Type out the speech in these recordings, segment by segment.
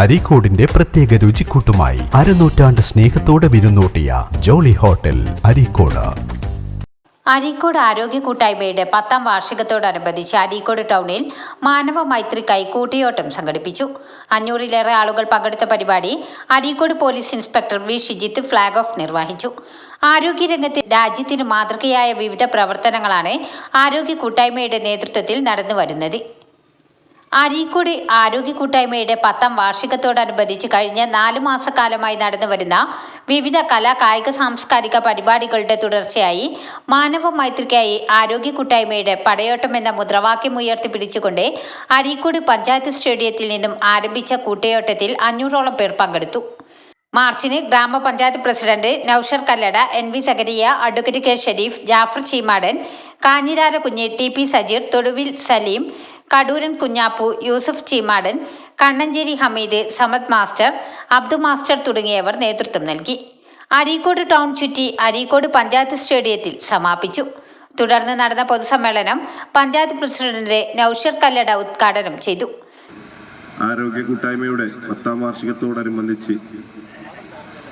അരീക്കോടിന്റെ പ്രത്യേക രുചിക്കൂട്ടുമായി അരനൂറ്റാണ്ട് സ്നേഹത്തോടെ വിരുന്നൂട്ടിയ ജോളി ഹോട്ടൽ അരീക്കോട്. അരീക്കോട് ആരോഗ്യ കൂട്ടായ്മയുടെ പത്താം വാർഷികത്തോടനുബന്ധിച്ച് അരീക്കോട് ടൗണിൽ മാനവ മൈത്രിക്കായി കൂട്ടിയോട്ടം സംഘടിപ്പിച്ചു. അഞ്ഞൂറിലേറെ ആളുകൾ പങ്കെടുത്ത പരിപാടി Areekode police inspector V. Shijith flag off നിർവഹിച്ചു. ആരോഗ്യരംഗത്ത് രാജ്യത്തിന് മാതൃകയായ വിവിധ പ്രവർത്തനങ്ങളാണ് ആരോഗ്യ കൂട്ടായ്മയുടെ നേതൃത്വത്തിൽ നടന്നു വരുന്നത് അരീക്കോട് ആരോഗ്യ കൂട്ടായ്മയുടെ പത്താം വാർഷികത്തോടനുബന്ധിച്ച് കഴിഞ്ഞ നാലു മാസക്കാലമായി നടന്നു വരുന്ന വിവിധ കലാ കായിക സാംസ്കാരിക പരിപാടികളുടെ തുടർച്ചയായി മാനവ മൈത്രിക്കായി ആരോഗ്യ കൂട്ടായ്മയുടെ പടയോട്ടം എന്ന മുദ്രാവാക്യം ഉയർത്തിപ്പിടിച്ചുകൊണ്ട് അരീക്കോട് പഞ്ചായത്ത് സ്റ്റേഡിയത്തിൽ നിന്നും ആരംഭിച്ച കൂട്ടയോട്ടത്തിൽ അഞ്ഞൂറോളം പേർ പങ്കെടുത്തു. മാർച്ചിന് ഗ്രാമപഞ്ചായത്ത് president Noushar Kallada N V Zakariya advocate K Shareef Jafar Cheemadan Kanhirara Kunju T P Sajeer Thoduvil Saleem Kadooran Kunhappu Yusuf Cheemadan Kannancheri Hameed Samad master Abdu master തുടങ്ങിയവർ നേതൃത്വം നൽകി. അരീക്കോട് ടൗൺ ചുറ്റി അരീക്കോട് പഞ്ചായത്ത് സ്റ്റേഡിയത്തിൽ സമാപിച്ചു. തുടർന്ന് നടന്ന പൊതുസമ്മേളനം പഞ്ചായത്ത് പ്രസിഡന്റ് നൌഷർ കല്ലട ഉദ്ഘാടനം ചെയ്തു. ആരോഗ്യ കൂട്ടായ്മയുടെ പത്താം വാർഷികത്തോടനുബന്ധിച്ച്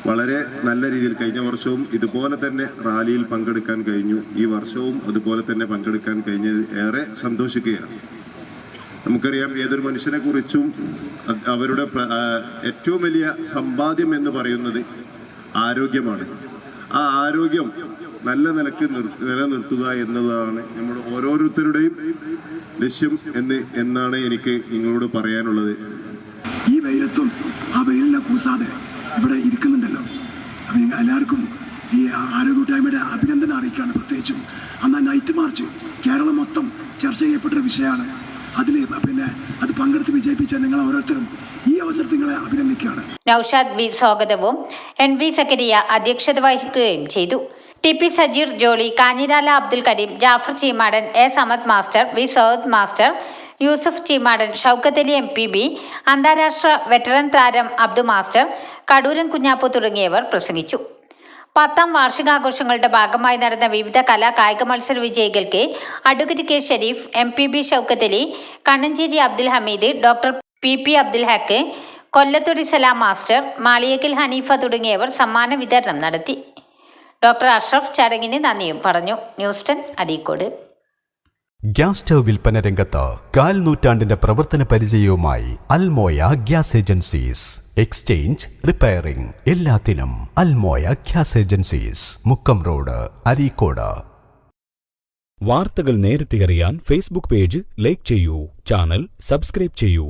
വളരെ നല്ല രീതിയിൽ കഴിഞ്ഞ വർഷവും ഇതുപോലെ തന്നെ റാലിയിൽ പങ്കെടുക്കാൻ കഴിഞ്ഞു. ഈ വർഷവും അതുപോലെ തന്നെ പങ്കെടുക്കാൻ കഴിഞ്ഞത് ഏറെ സന്തോഷിക്കുകയാണ്. നമുക്കറിയാം ഏതൊരു മനുഷ്യനെ കുറിച്ചും അവരുടെ ഏറ്റവും വലിയ സമ്പാദ്യം എന്ന് പറയുന്നത് ആരോഗ്യമാണ്. ആ ആരോഗ്യം നല്ല നിലയ്ക്ക് നിലനിർത്തുക എന്നതാണ് നമ്മുടെ ഓരോരുത്തരുടെയും ലക്ഷ്യം എന്ന് എന്നാണ് എനിക്ക് നിങ്ങളോട് പറയാനുള്ളത്. ഈ വെയിലത്തും ആ വെയിലിനെ കൂസാതെ ഇവിടെ ഇരിക്കുന്നുണ്ടല്ലോ. അപ്പം എല്ലാവർക്കും ഈ ആരോഗ്യ കൂട്ടായ്മയുടെ അഭിനന്ദനം അറിയിക്കുകയാണ് പ്രത്യേകിച്ചും. അന്ന് നൈറ്റ് മാർച്ച് കേരളം മൊത്തം ചർച്ച ചെയ്യപ്പെട്ട വിഷയമാണ്. അതിൽ പിന്നെ അത് പങ്കെടുത്ത് വിജയിപ്പിച്ച നിങ്ങൾ ഓരോരുത്തരും ഈ അവസരത്തിൽ നിങ്ങളെ അഭിനന്ദിക്കുകയാണ്. നൌഷാദ് വി സ്വാഗതവും. എൻ വി സക്കരിയ അധ്യക്ഷത വഹിക്കുകയും ചെയ്തു. T P Sajeer Jolly Kanjirala Abdul Kareem Jafar Cheemadan A Samad master V Saud master Yusuf Cheemadan Shoukath Ali M P B അന്താരാഷ്ട്ര വെറ്ററൻ താരം അബ്ദു മാസ്റ്റർ കടൂരൻ കുഞ്ഞാപ്പു തുടങ്ങിയവർ പ്രസംഗിച്ചു. പത്താം വാർഷികാഘോഷങ്ങളുടെ ഭാഗമായി നടന്ന വിവിധ കലാ കായിക മത്സര വിജയികൾക്ക് advocate K Sharif M P B Shoukath Ali Kannancheri Abdul Hameed doctor P P Abdul Haq Kollathodi Salam master Maliyakkil Haneefa തുടങ്ങിയവർ സമ്മാന വിതരണം നടത്തി. ഡോക്ടർ അഷ്റഫ് ചടങ്ങിന് നന്ദിയും പറഞ്ഞു. News ten Areekode. Gas stove വിൽപ്പന രംഗത്ത് കാൽ നൂറ്റാണ്ടിന്റെ പ്രവർത്തന പരിചയവുമായി Almoya gas agencies. Exchange repairing എല്ലാത്തിനും Almoya gas agencies. Mukkam road Areekode. വാർത്തകൾ നേരത്തെ അറിയാൻ ഫേസ്ബുക്ക് പേജ് ലൈക്ക് ചെയ്യൂ. ചാനൽ സബ്സ്ക്രൈബ് ചെയ്യൂ.